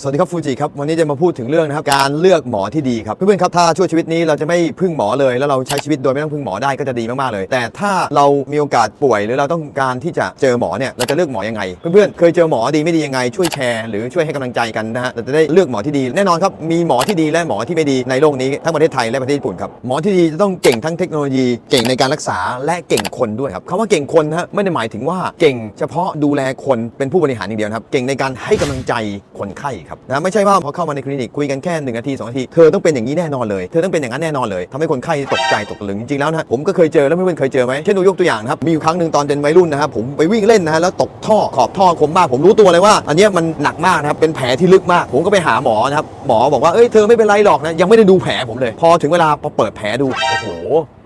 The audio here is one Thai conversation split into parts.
สวัสดีครับฟูจิครับวันนี้จะมาพูดถึงเรื่องนะครับการเลือกหมอที่ดีครับเพื่อนๆครับถ้าช่วยชีวิตนี้เราจะไม่พึ่งหมอเลย แล้วเราใช้ชีวิตโดยไม่ต้องพึ่งหมอได้ก็จะดีมากๆเลย แต่ถ้าเรามีโอกาสป่วยหรือเราต้องการที่จะเจอหมอเนี่ยเราจะเลือกหมอยังไง เพื่อนๆเคยเจอหมอดีไม่ดียังไงช่วยแชร์หรือช่วยให้กำลังใจกันนะฮะเราจะได้เลือกหมอที่ดีแน่นอนครับมีหมอที่ดีและหมอที่ไม่ดีในโลกนี้ทั้งประเทศไทยและประเทศญี่ปุ่นครับหมอที่ดีจะต้องเก่งทั้งเทคโนโลยีเก่งในการรักษาและเก่งคนด้วยครับคำว่าเก่งคนฮะไม่ได้หมายถึงว่าเก่ง เฉพาะดูแลคนเป็นผู้บริหารอย่างเดียวครับเก่งในการให้กำลังใจคนไข้ครับนะไม่ใช่ว่าพอเข้ามาในคลินิกคุยกันแค่หนึ่งนาทีสองนาทีเธอต้องเป็นอย่างนี้แน่นอนเลยเธอต้องเป็นอย่างนั้นแน่นอนเลยทำให้คนไข้ตกใจตกตะลึงจริงๆแล้วนะผมก็เคยเจอแล้วเพื่อนๆเคยเจอไหมเช่นดูยกตัวอย่างนะครับมีอยู่ครั้งหนึ่งตอนเป็นวัยรุ่นนะครับผมไปวิ่งเล่นนะฮะแล้วตกท่อขอบท่อคมมากผมรู้ตัวเลยว่า อันเนี้ยมันหนักมากนะครับเป็นแผลที่ลึกมาก ผมก็ไปหาหมอนะครับหมอบอกว่าเอ้ยเธอไม่เป็นไรหรอกนะยังไม่ได้ดูแผลผมเลย พอถึงเวลาพอเปิดแผลดูโอ้โห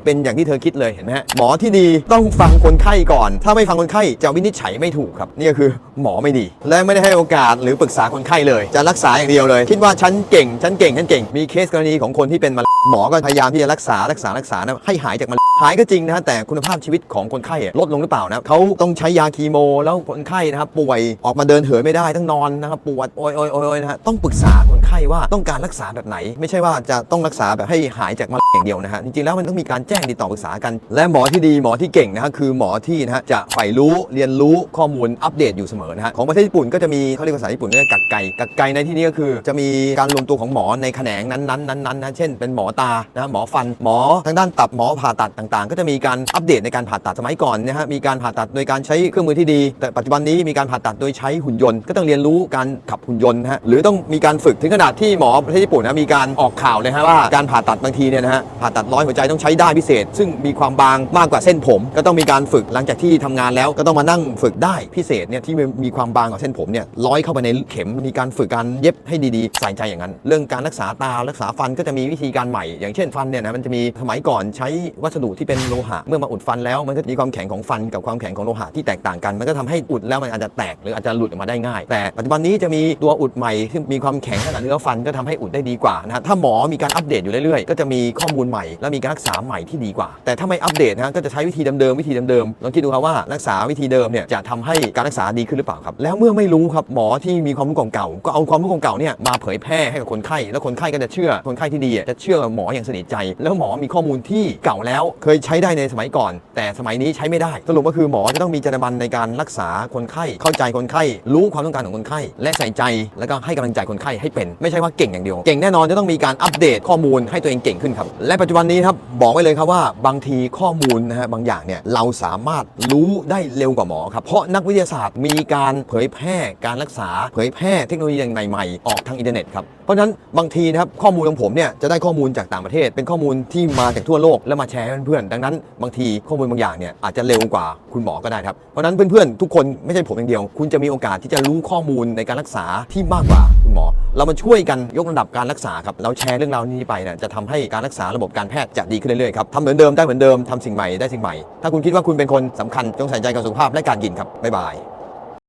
เป็นอย่างที่เธอคิดเลยเห็นไหมฮะหมอที่ดีต้องฟังคนไข้ก่อน ถ้าไม่ฟังคนไข้จะวินิจฉัยไม่ถูกครับ นี่ก็คือหมอไม่ดี และไม่ได้ให้โอกาสหรือปรึกษาคนไข้เลย จะรักษาอย่างเดียวเลย คิดว่าฉันเก่งฉันเก่งฉันเก่ง มีเคสกรณีของคนที่เป็นมะเร็งหมอก็พยายามที่จะรักษารักษารักษานะให้หายจากมะเร็งหายก็จริงนะฮะแต่คุณภาพชีวิตของคนไข้ลดลงหรือเปล่านะเขาต้องใช้ยาคีโม แล้วคนไข้นะครับป่วยออกมาเดินเหินไม่ได้ต้องนอนนะครับปวดโอยโอยโอยโอยนะฮะต้องปรึกษาคน ไข้ว่าต้องการรักษาแบบไหน ไม่ใช่ว่าจะต้องรักษาแบบให้หายจากมะเร็งอย่างเดียวนะฮะจริงๆแล้วมันต้องมีการแจ้งติดต่อปรึกษากัน และหมอที่ดีหมอที่เก่งนะฮะคือหมอที่นะฮะจะใฝ่รู้เรียนรู้ข้อมูลอัปเดตอยู่เสมอนะฮะของประเทศญี่ปุ่นก็จะมีเขาเรียกภาษาญี่ปุ่นเรียกกักไก่กักไก่ในที่นี้ก็คือจะมีการรวมตัวของหมอในแขนงนั้นๆนั้นๆนะเช่นเป็นหมอตานะหมอฟันหมอทางด้านตับหมอผ่าตัดต่างๆ ก็จะมีการอัปเดตในการผ่าตัดสมัยก่อนนะฮะมีการผ่าตัดโดยการใช้เครื่องมือที่ดี แต่ปัจจุบันนี้มีการผ่าตัดโดยใช้หุ่นยนต์ก็ต้องเรียนรู้การขับหุ่นยนต์นะฮะหรือต้องมีการฝึกถึงขนาดที่หมอประเทศญี่ปุ่นนะมีการออกข่าวเลยฮะว่าการผ่าตัดบางทีเนี่ยนะฮะผ่าตัดร้อยหัวใจต้องใช้ด้ายพิเศษ ซึ่งมีความบางมากกว่าเส้นผม ก็ต้องมีการฝึกหลังจากที่ทำงานแล้วก็ต้องมานั่งฝึกได้พิเศษเนี่ยที่มีความบางกว่าเส้นผมเนี่ยร้อยเข้าไปในเข็มมีการฝึกการเย็บให้ดีๆ ใส่ใจอย่างนั้น เรื่องการรักษาตารักษาฟันก็จะมีวิธีการใหม่ อย่างเช่นฟันเนี่ยนะมันจะมีสมัยก่อนใช้วัสดุที่เป็นโลหะ เมื่อมาอุดฟันแล้วมันก็มีความแข็งของฟันกับความแข็งของโลหะที่แตกต่างกัน มันก็ทำให้อุดแล้วมันอาจจะแตกหรืออาจจะหลุดออกมาได้ง่าย แต่ปัจจุบันนี้จะมีตัวอุดใหม่ที่มีความแข็งขนาดนื้อฟันก็ทำให้อุดได้ดีกว่านะฮะถ้าหมอมีการอัปเดตอยู่เรื่อยๆ ก็จะมีข้อมูลใหม่ และมีการรักษาใหม่ที่ดีกว่า แต่ถ้าไม่อัปเดตนะฮะก็จะใช้วิธีเดิมๆวิธีเดิมๆลองคิดดูครับว่ารักษาวิธีเดิมเนี่ยจะทำให้การรักษาดีขึ้นหรือเปล่าครับ แล้วเมื่อไม่รู้ครับหมอที่มีความรู้เก่าๆก็เอาความรู้เก่าๆเนี่ยมาเผยแพร่ให้กับคนไข้แล้วคนไข้ก็จะเชื่อคนไข้ที่ดีจะเชื่อหมออย่างสนิทใจ แล้วหมอมีข้อมูลที่เก่าแล้วเคยใช้ได้ในสมัยก่อน แต่สมัยนี้ใช้ไม่ได้ สรุปก็คือหมอจะต้องมีจรรยาบรรณในการรักษาคนไข้เข้าใจคนไข้ รู้ความต้องการของคนไข้ และใส่ใจแล้วก็ให้กำลังใจคนไข้ให้เป็นไม่ใช่ว่าเก่งอย่างเดียว เก่งแน่นอนจะต้องมีการอัปเดตข้อมูลให้ตัวเองเก่งขึ้นครับ และปัจจุบันนี้ครับบอกไว้เลยครับว่าบางทีข้อมูลนะฮะบางอย่างเนี่ยเราสามารถรู้ได้เร็วกว่าหมอครับเพราะนักวิทยาศาสตร์มีการเผยแพร่การรักษา เผยแพร่เทคโนโลยีใหม่ๆออกทางอินเทอร์เน็ตครับ เพราะฉะนั้นบางทีนะครับข้อมูลของผมเนี่ยจะได้ข้อมูลจากต่างประเทศ เป็นข้อมูลที่มาจากทั่วโลกแล้วมาแชร์ให้เพื่อนๆดังนั้นบางทีข้อมูลบางอย่างเนี่ยอาจจะเร็วกว่าคุณหมอก็ได้ครับเพราะฉะนั้นเพื่อนๆทุกคนไม่ใช่ผมอย่างเดียว คุณจะมีโอกาสที่จะรู้ข้อมูลในการรักษาที่มากกว่าคุณหมอ เรามาช่วยกันยกระดับการรักษาครับเราแชร์เรื่องราวนี้ไปเนี่ยจะทำให้การรักษาระบบการแพทย์จะดีขึ้นเรื่อยๆครับทำเหมือนเดิมได้เหมือนเดิมทำสิ่งใหม่ได้สิ่งใหม่ ถ้าคุณคิดว่าคุณเป็นคนสำคัญจงใส่ใจกับสุขภาพและการกินครับบ๊ายบาย